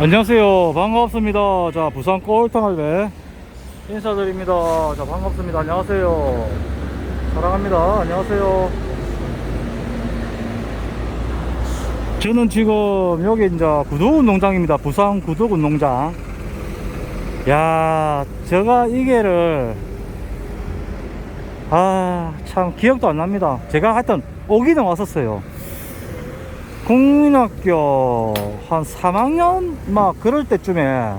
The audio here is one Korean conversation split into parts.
안녕하세요. 반갑습니다. 자 부산 꼴탕할배 인사드립니다. 자 반갑습니다. 안녕하세요. 사랑합니다. 안녕하세요. 저는 지금 여기 이제 구도운동장입니다. 부산 구도운동장. 야 제가 이게를 아 참 기억도 안 납니다. 제가 하여튼 오기는 왔었어요 국민학교 한 3학년 막 그럴 때쯤에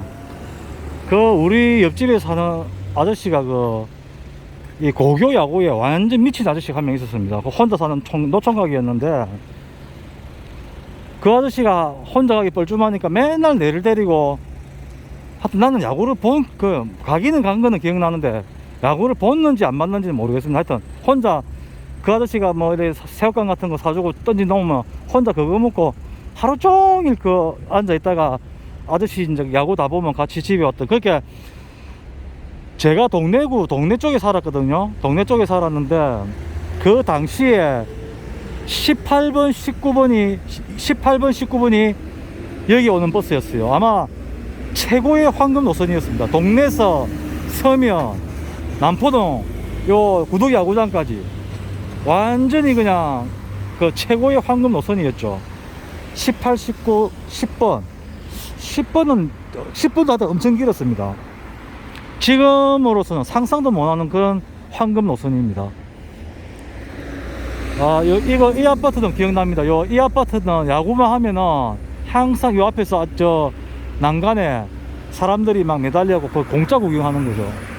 그 우리 옆집에 사는 아저씨가 그 이 고교 야구에 완전 미친 아저씨가 한 명 있었습니다. 그 혼자 사는 총, 노총각이었는데 그 아저씨가 혼자 가기 뻘쭘하니까 맨날 내를 데리고 하여튼 나는 야구를 본 그 가기는 간 거는 기억나는데 야구를 봤는지 안 봤는지는 모르겠습니다. 하여튼 혼자 그 아저씨가 뭐 이래 새우깡 같은 거 사주고 던지 놓으면 혼자 그거 먹고 하루 종일 그 앉아 있다가 아저씨 이제 야구 다 보면 같이 집에 왔던 그렇게 제가 동래구 동네 쪽에 살았거든요. 동네 쪽에 살았는데 그 당시에 18번 19번이 18번 19번이 여기 오는 버스였어요. 아마 최고의 황금 노선이었습니다. 동네에서 서면 남포동 요 구독 야구장까지 완전히 그냥 그 최고의 황금 노선이었죠. 18, 19, 10번. 10번은, 10번도 하다 엄청 길었습니다. 지금으로서는 상상도 못하는 그런 황금 노선입니다. 아, 요, 이거, 이 아파트는 기억납니다. 요, 이 아파트는 야구만 하면은 항상 요 앞에서 아, 저 난간에 사람들이 막 매달려고 그 공짜 구경하는 거죠.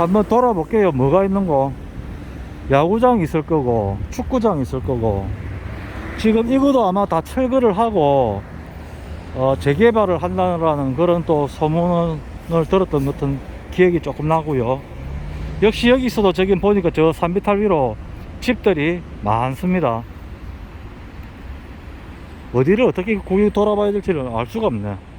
한번 돌아볼게요. 뭐가 있는 거. 야구장 있을 거고, 축구장 있을 거고. 지금 이거도 아마 다 철거를 하고, 어, 재개발을 한다는 그런 또 소문을 들었던 것 같은 기억이 조금 나고요. 역시 여기서도 저기 보니까 저 산비탈 위로 집들이 많습니다. 어디를 어떻게 구경 돌아봐야 될지는 알 수가 없네.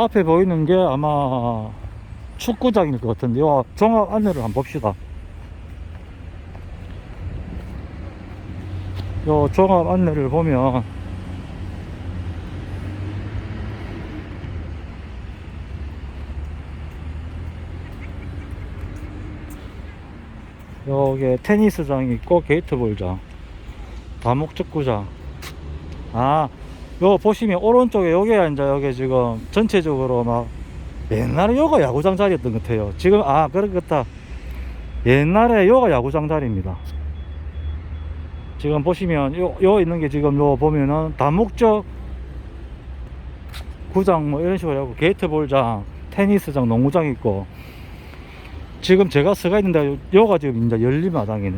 앞에 보이는 게 아마 축구장일 것 같은데요. 종합 안내를 한번 봅시다. 요 종합 안내를 보면 여기 테니스장이 있고 게이트볼장 다목축구장 아 요 보시면 오른쪽에 여기가 이제 여기 지금 전체적으로 막 옛날에 요가 야구장 자리였던 것 같아요. 지금 아 그렇겠다. 옛날에 요가 야구장 자리입니다. 지금 보시면 요, 요 있는 게 지금 요 보면은 다목적 구장 뭐 이런 식으로 하고 게이트볼장 테니스장 농구장 있고. 지금 제가 서가 있는데 요- 요가 지금 이제 열린 마당이네.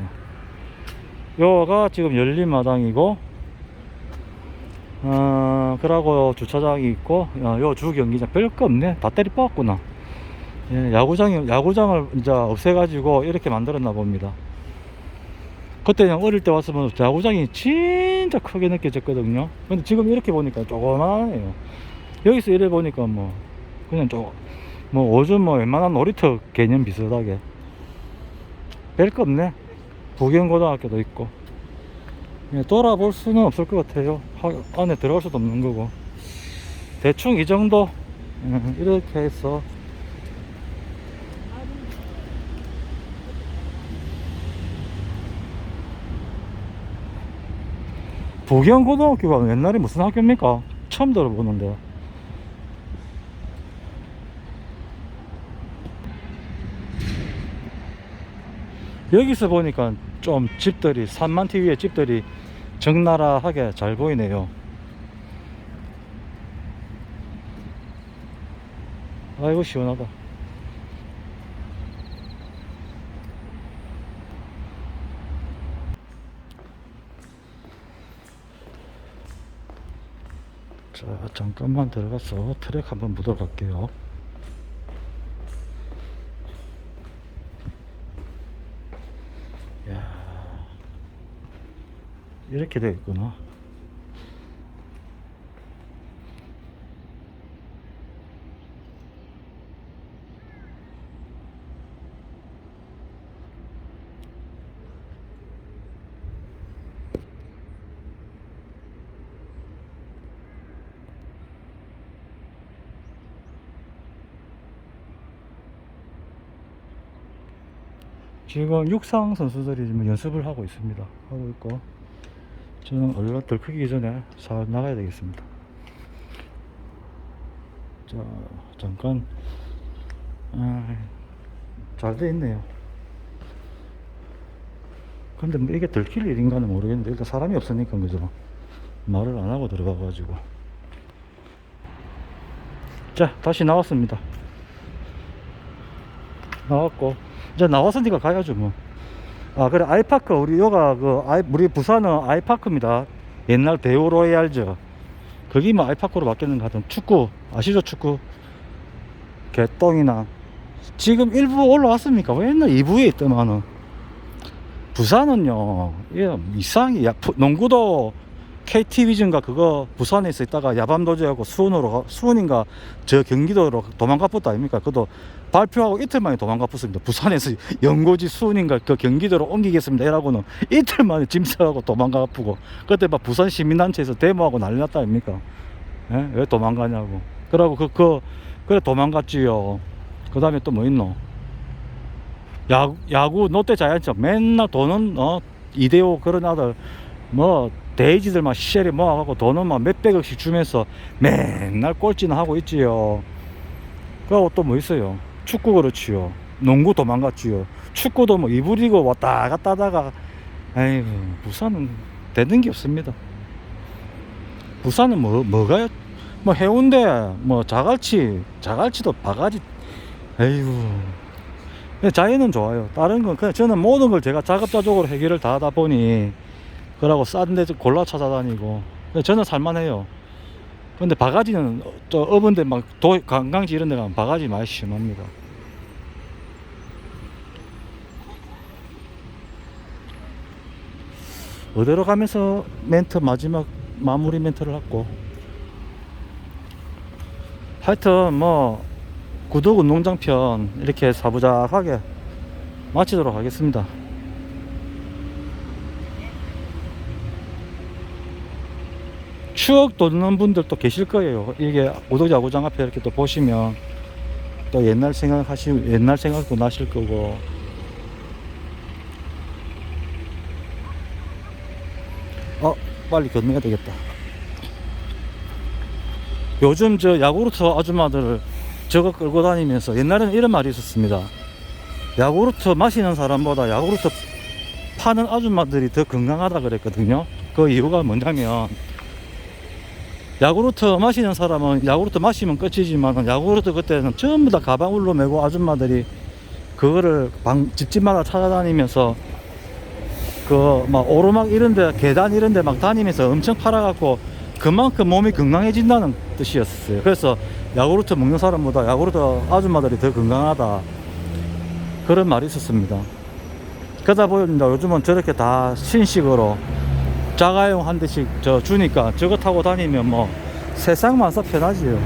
요가 지금 열린 마당이고 어 그러고 주차장이 있고 어, 요 주 경기장 별거 없네. 다 때리 뽑았구나. 예, 야구장이 야구장을 이제 없애가지고 이렇게 만들었나 봅니다. 그때 그냥 어릴 때 왔으면 야구장이 진짜 크게 느껴졌거든요. 근데 지금 이렇게 보니까 조그만해요. 여기서 이래 보니까 뭐 그냥 좀뭐 요즘 뭐 웬만한 놀이터 개념 비슷하게. 별거 없네. 부경고등학교도 있고. 예, 돌아볼 수는 없을 것 같아요. 하- 안에 들어갈 수도 없는 거고. 대충 이 정도. 예, 이렇게 해서. 부경고등학교가 옛날에 무슨 학교입니까? 처음 들어보는데. 여기서 보니까 좀 집들이 산만티 위에 집들이 적나라하게 잘 보이네요. 아이고 시원하다. 자 잠깐만 들어가서 트랙 한번 묻어 갈게요 이렇게 돼 있구나 지금 육상 선수들이 지금 연습을 하고 있습니다. 하고 있고 저는 얼른 들크기 전에 잘 나가야 되겠습니다. 자 잠깐. 아, 잘 돼 있네요. 근데 뭐 이게 들킬 일인가는 모르겠는데 일단 사람이 없으니까 그죠? 말을 안 하고 들어가 가지고. 자 다시 나왔습니다. 나왔고. 이제 나왔으니까 가야죠 뭐 아 그래 아이파크 우리 여가 그 아이 우리 부산은 아이파크입니다. 옛날 대우로얄즈 거기 뭐 아이파크로 바뀌었는가 하여튼 축구 아시죠 축구? 개똥이나. 지금 일부 올라왔습니까? 왜 옛날 2부에 있더만은. 부산은요 예, 이상이 야, 푸- 농구도 KT 위즌가 그거 부산에서 있다가 야밤도제하고 수원으로 가- 수원인가 저 경기도로 도망가 붙다 아닙니까? 그도 발표하고 이틀 만에 도망가 붙습니다. 부산에서 연고지 수원인가 그 경기도로 옮기겠습니다. 이라고는 이틀 만에 짐 싸고 도망가 푸고 그때 막 부산 시민단체에서 데모하고 난리 났다 아닙니까? 예? 왜 도망가냐고. 그러고 그, 그 그래 도망갔지요. 그 다음에 또 뭐 있노? 야구, 야구 롯데 자이언츠 맨날 돈은 어 이대호 그런 아들 뭐 데이지들 막 시절에 모아갖고 돈은 막 몇백억씩 주면서 맨날 꼴찌나 하고 있지요. 그리고 또 뭐 있어요? 축구 그렇지요. 농구 도망갔지요. 축구도 뭐 이부리고 왔다 갔다 하다가 아이고 부산은 되는 게 없습니다. 부산은 뭐 뭐가요? 뭐 해운대 뭐 자갈치 자갈치도 바가지 근데 자연은 좋아요. 다른 건 그냥 저는 모든 걸 제가 자급자족으로 해결을 다 하다 보니 그러고 싼데 골라 찾아다니고 저는 살만해요. 근데 바가지는 저 어른데 막 도, 관광지 이런 데 가면 바가지 많이 심합니다. 어디로 가면서 멘트 마지막 마무리 멘트를 하고 하여튼 뭐 구독 운동장 편 이렇게 사부작하게 마치도록 하겠습니다. 추억 돋는 분들도 계실 거예요. 이게 구독 야구장 앞에 이렇게 또 보시면 또 옛날 생각하시 옛날 생각도 나실 거고 어 빨리 건너야 되겠다. 요즘 저 야구르트 아줌마들 저거 끌고 다니면서 옛날에는 이런 말이 있었습니다. 야구르트 마시는 사람보다 야구르트 파는 아줌마들이 더 건강하다 그랬거든요. 그 이유가 뭐냐면 야구르트 마시는 사람은 야구르트 마시면 끝이지만 야구르트 그때는 전부 다 가방울로 메고 아줌마들이 그거를 방 집집마다 찾아다니면서 그 막 오르막 이런데 계단 이런데 막 다니면서 엄청 팔아갖고 그만큼 몸이 건강해진다는 뜻이었어요. 그래서 야구르트 먹는 사람보다 야구르트 아줌마들이 더 건강하다 그런 말이 있었습니다. 그러다 보니까 요즘은 저렇게 다 신식으로 자가용 한 대씩 저 주니까 저거 타고 다니면 뭐 세상 만사 편하지요.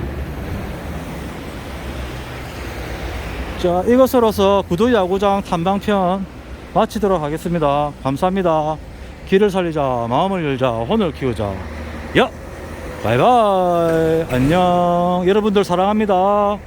자 이것으로서 구두 야구장 탐방편 마치도록 하겠습니다. 감사합니다. 길을 살리자 마음을 열자 혼을 키우자 야 바이바이 안녕 여러분들 사랑합니다.